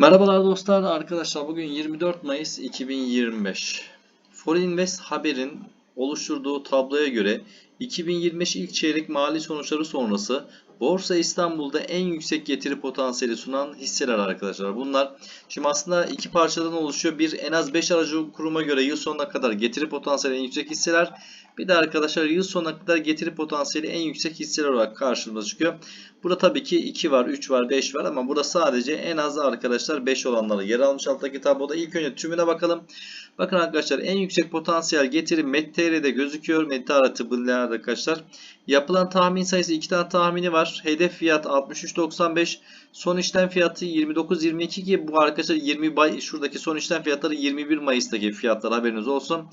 Merhabalar dostlar, arkadaşlar bugün 24 Mayıs 2025. Forinvest Haber'in oluşturduğu tabloya göre 2025 ilk çeyrek mali sonuçları sonrası Borsa İstanbul'da en yüksek getiri potansiyeli sunan hisseler arkadaşlar. Bunlar şimdi aslında iki parçadan oluşuyor. Bir en az 5 aracı kuruma göre yıl sonuna kadar getiri potansiyeli en yüksek hisseler. Bir de arkadaşlar yıl sonuna kadar getiri potansiyeli en yüksek hisseler olarak karşımıza çıkıyor. Burada tabii ki 2 var, 3 var, 5 var ama burada sadece en az arkadaşlar 5 olanları yer almış alttaki tabloda. İlk önce tümüne bakalım. Bakın arkadaşlar en yüksek potansiyel getiri MedTR'de gözüküyor. MedTR tıbbında arkadaşlar. Yapılan tahmin sayısı 2 tane tahmini var. Hedef fiyat 63.95. Son işlem fiyatı 29.22 ki bu arkadaşlar 20 bay şuradaki son işlem fiyatları 21 Mayıs'taki fiyatlar haberiniz olsun.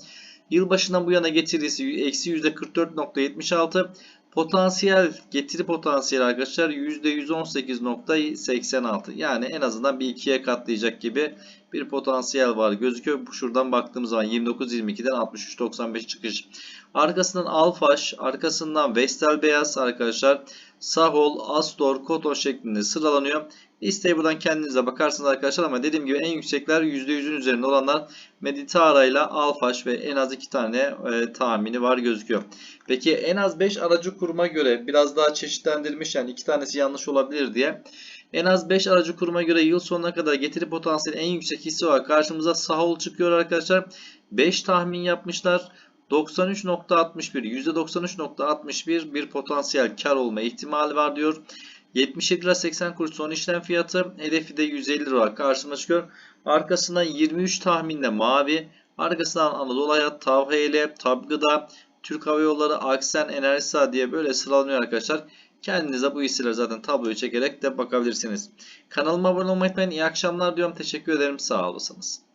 Yılbaşından bu yana getirisi eksi %44.76. Potansiyel getiri potansiyeli arkadaşlar %118.86 yani en azından bir ikiye katlayacak gibi bir potansiyel var gözüküyor. Şuradan baktığımız zaman 29.22'den 63.95 çıkış. Arkasından Alfaş, arkasından Vestel Beyaz arkadaşlar. Sahol, Astor, Koto şeklinde sıralanıyor. Listeyi buradan kendinize bakarsınız arkadaşlar ama dediğim gibi en yüksekler %100'ün üzerinde olanlar Meditara ile Alfaş ve en az 2 tane e, tahmini var gözüküyor. Peki en az 5 aracı kuruma göre biraz daha çeşitlendirmiş yani 2 tanesi yanlış olabilir diye. En az 5 aracı kuruma göre yıl sonuna kadar getiri potansiyeli en yüksek hissi var. Karşımıza Sahol çıkıyor arkadaşlar. 5 tahmin yapmışlar. 93.61 %93.61 bir potansiyel kar olma ihtimali var diyor. 77 lira 80 kuruş son işlem fiyatı. Hedefi de 150 lira karşıma çıkıyor. Arkasından 23 tahminde mavi. Arkasından Anadolu Hayat, Tav Tabgıda, Türk Hava Yolları, Aksen, Enerjisa diye böyle sıralanıyor arkadaşlar. Kendinize bu hisseler zaten tabloyu çekerek de bakabilirsiniz. Kanalıma abone olmayı unutmayın. İyi akşamlar diyorum. Teşekkür ederim. Sağ olasınız.